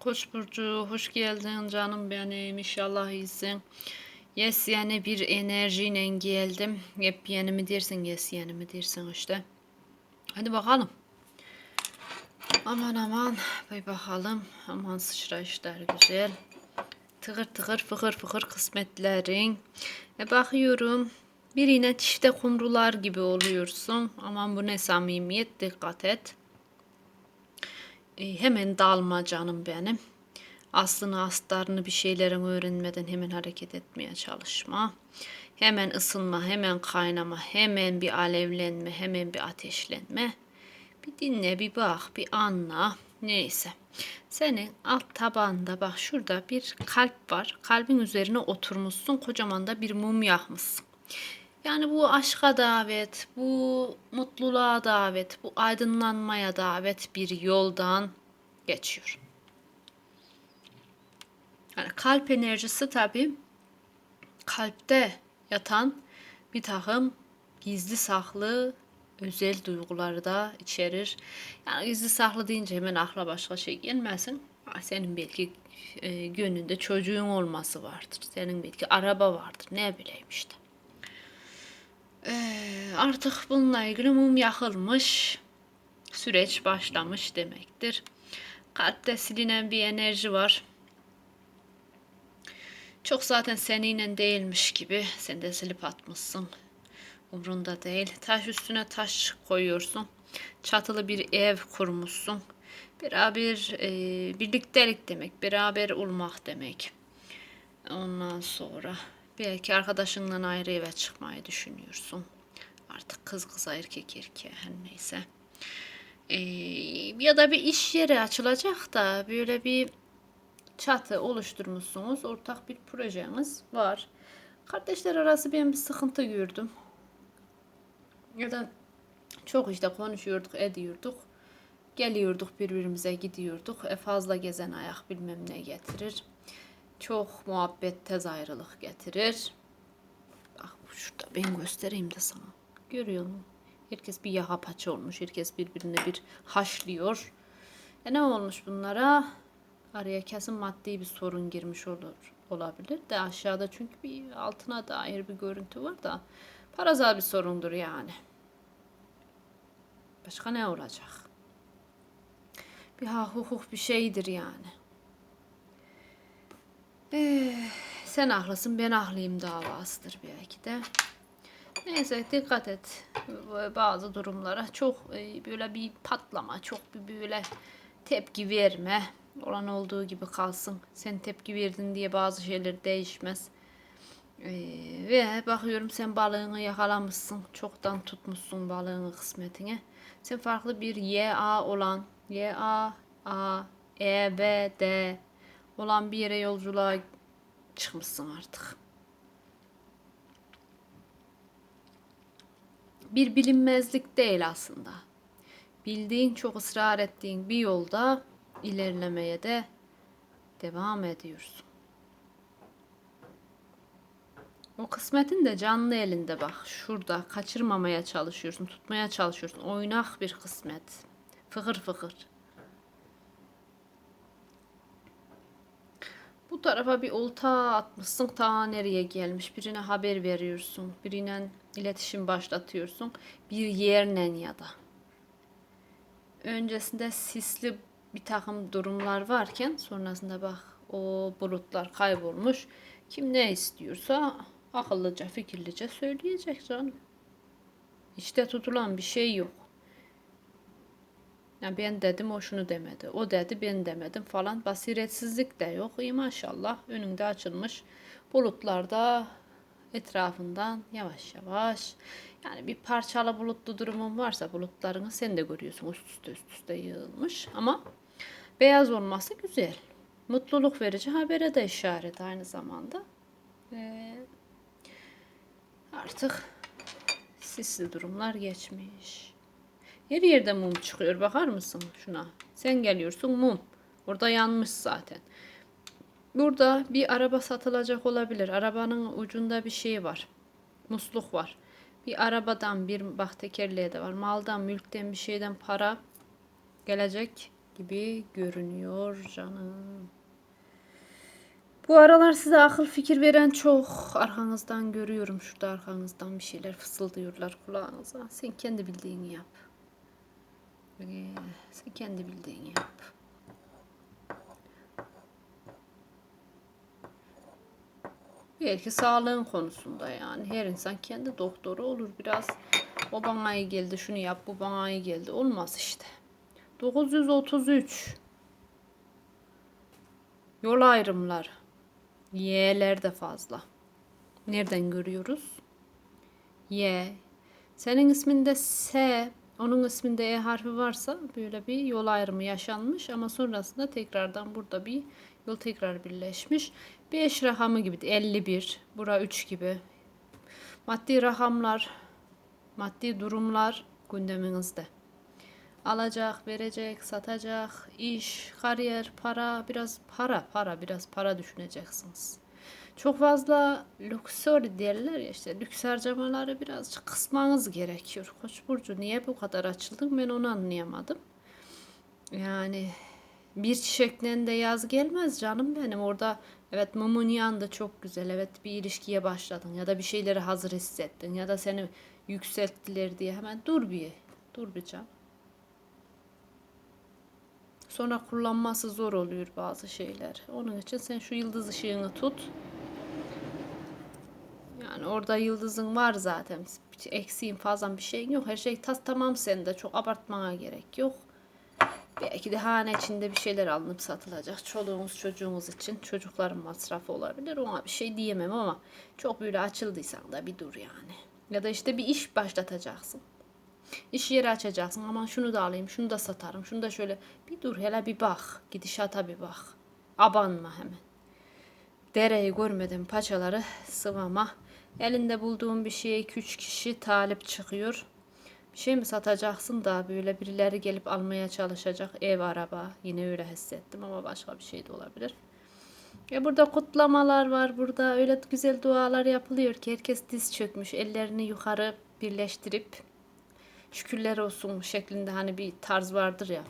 Koç burcu hoş geldin canım benim inşallah iyisin. Yes yani bir enerjiyle geldim. Yepyeni mi dersin yes yeni mi dersin işte. Hadi bakalım. Aman aman bir bakalım. Aman sıçrayışlar güzel. Tıkır tıkır fıkır fıkır kısmetlerin. E bakıyorum. Birine çifte kumrular gibi oluyorsun. Aman bu ne samimiyet dikkat et. E, hemen dalma canım benim. Aslını astarını bir şeylerin öğrenmeden hemen hareket etmeye çalışma. Hemen ısınma, hemen kaynama, hemen bir alevlenme, hemen bir ateşlenme. Bir dinle, bir bak, bir anla. Neyse. Senin alt tabanda bak şurada bir kalp var. Kalbin üzerine oturmuşsun. Kocaman da bir mum yakmışsın. Yani bu aşka davet, bu mutluluğa davet, bu aydınlanmaya davet bir yoldan geçiyor. Yani kalp enerjisi tabii kalpte yatan bir takım gizli saklı özel duyguları da içerir. Yani gizli saklı deyince hemen akla başka şey gelmesin. Senin belki e, gönlünde çocuğun olması vardır. Senin belki araba vardır. Ne bileyim işte. Ee, artık bununla ilgili mum yakılmış. Süreç başlamış demektir. Kalpte silinen bir enerji var. Çok zaten seninle değilmiş gibi sen de silip atmışsın. Umrunda değil. Taş üstüne taş koyuyorsun. Çatılı bir ev kurmuşsun. Beraber e, birliktelik demek. Beraber olmak demek. Ondan sonra belki arkadaşından ayrı eve çıkmayı düşünüyorsun. Artık kız kıza erkek erkeğe her neyse. Ee, ya da bir iş yeri açılacak da böyle bir çatı oluşturmuşsunuz. Ortak bir projeniz var. Kardeşler arası ben bir sıkıntı gördüm. Ya da çok işte konuşuyorduk, ediyorduk. Geliyorduk birbirimize gidiyorduk. E fazla gezen ayak bilmem ne getirir. Çok muhabbet tez ayrılık getirir. Bak şurada ben göstereyim de sana. Görüyor musun? Herkes bir yaha paça olmuş. Herkes birbirine bir haşlıyor. E ne olmuş bunlara? Araya kesin maddi bir sorun girmiş olur olabilir de aşağıda çünkü bir altına dair bir görüntü var da parasal bir sorundur yani. Başka ne olacak? Bir ha hukuk bir şeydir yani. Ee, sen ahlısın ben ahlıyım davasıdır belki de. Neyse dikkat et bazı durumlara. Çok e, böyle bir patlama, çok bir böyle tepki verme. Olan olduğu gibi kalsın. Sen tepki verdin diye bazı şeyler değişmez. Ee, ve bakıyorum sen balığını yakalamışsın. Çoktan tutmuşsun balığını kısmetine. Sen farklı bir YA olan YA A E B D olan bir yere yolculuğa çıkmışsın artık. Bir bilinmezlik değil aslında. Bildiğin, çok ısrar ettiğin bir yolda ilerlemeye de devam ediyorsun. O kısmetin de canlı elinde bak. Şurada kaçırmamaya çalışıyorsun, tutmaya çalışıyorsun. Oynak bir kısmet. Fıkır fıkır. Bu tarafa bir olta atmışsın ta nereye gelmiş. Birine haber veriyorsun. Birine iletişim başlatıyorsun. Bir yerle ya da. Öncesinde sisli bir takım durumlar varken sonrasında bak o bulutlar kaybolmuş. Kim ne istiyorsa akıllıca fikirlice söyleyecek canım. İşte tutulan bir şey yok. Yani ben dedim o şunu demedi. O dedi ben demedim falan. Basiretsizlik de yok. İyi maşallah önünde açılmış bulutlarda etrafından yavaş yavaş yani bir parçalı bulutlu durumun varsa bulutlarını sen de görüyorsun üst üste üst üste yığılmış ama beyaz olması güzel. Mutluluk verici habere de işaret aynı zamanda. Ve artık sisli durumlar geçmiş. Her yerde mum çıkıyor. Bakar mısın şuna? Sen geliyorsun mum. Orada yanmış zaten. Burada bir araba satılacak olabilir. Arabanın ucunda bir şey var. Musluk var. Bir arabadan bir bak tekerleğe de var. Maldan, mülkten bir şeyden para gelecek. gibi görünüyor canım. Bu aralar size akıl fikir veren çok arkanızdan görüyorum. Şurada arkanızdan bir şeyler fısıldıyorlar kulağınıza. Sen kendi bildiğini yap. Sen kendi bildiğini yap. Belki sağlığın konusunda yani. Her insan kendi doktoru olur. Biraz o bana iyi geldi, şunu yap, bu bana iyi geldi. Olmaz işte. 933 Yol ayrımlar. Y'ler de fazla. Nereden görüyoruz? Y. Senin isminde S, onun isminde E harfi varsa böyle bir yol ayrımı yaşanmış ama sonrasında tekrardan burada bir yol tekrar birleşmiş. 5 rakamı gibi 51, bura 3 gibi. Maddi rakamlar, maddi durumlar gündeminizde. Alacak, verecek, satacak, iş, kariyer, para, biraz para, para, biraz para düşüneceksiniz. Çok fazla lüksör derler ya işte lüks harcamaları birazcık kısmanız gerekiyor. Koç burcu niye bu kadar açıldın ben onu anlayamadım. Yani bir çiçekten de yaz gelmez canım benim. Orada evet mumun yandı çok güzel. Evet bir ilişkiye başladın ya da bir şeyleri hazır hissettin ya da seni yükselttiler diye hemen dur bir dur bir can. Sonra kullanması zor oluyor bazı şeyler. Onun için sen şu yıldız ışığını tut. Yani orada yıldızın var zaten. Eksiğin fazla bir şeyin yok. Her şey tas tamam sende. Çok abartmana gerek yok. Belki de hane içinde bir şeyler alınıp satılacak. Çoluğunuz çocuğunuz için çocukların masrafı olabilir. Ona bir şey diyemem ama çok böyle açıldıysan da bir dur yani. Ya da işte bir iş başlatacaksın. İş yeri açacaksın. Aman şunu da alayım, şunu da satarım, şunu da şöyle. Bir dur hele bir bak. Gidişata bir bak. Abanma hemen. Dereyi görmeden paçaları sıvama. Elinde bulduğun bir şeye 2-3 kişi talip çıkıyor. Bir şey mi satacaksın da böyle birileri gelip almaya çalışacak. Ev, araba. Yine öyle hissettim ama başka bir şey de olabilir. Ya burada kutlamalar var. Burada öyle güzel dualar yapılıyor ki herkes diz çökmüş. Ellerini yukarı birleştirip şükürler olsun şeklinde hani bir tarz vardır ya.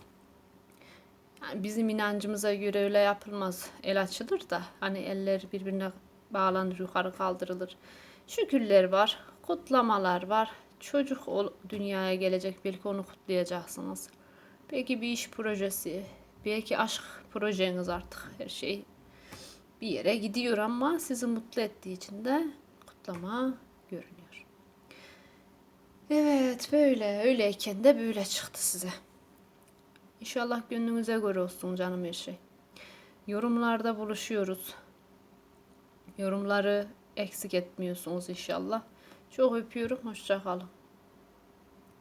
Yani bizim inancımıza göre öyle yapılmaz. El açılır da hani eller birbirine bağlanır, yukarı kaldırılır. Şükürler var, kutlamalar var. Çocuk dünyaya gelecek belki onu kutlayacaksınız. Belki bir iş projesi, belki aşk projeniz artık her şey bir yere gidiyor ama sizi mutlu ettiği için de kutlama görünüyor. Evet böyle öyleyken de böyle çıktı size. İnşallah gönlünüze göre olsun canım her şey. Yorumlarda buluşuyoruz. Yorumları eksik etmiyorsunuz inşallah. Çok öpüyorum. Hoşça kalın.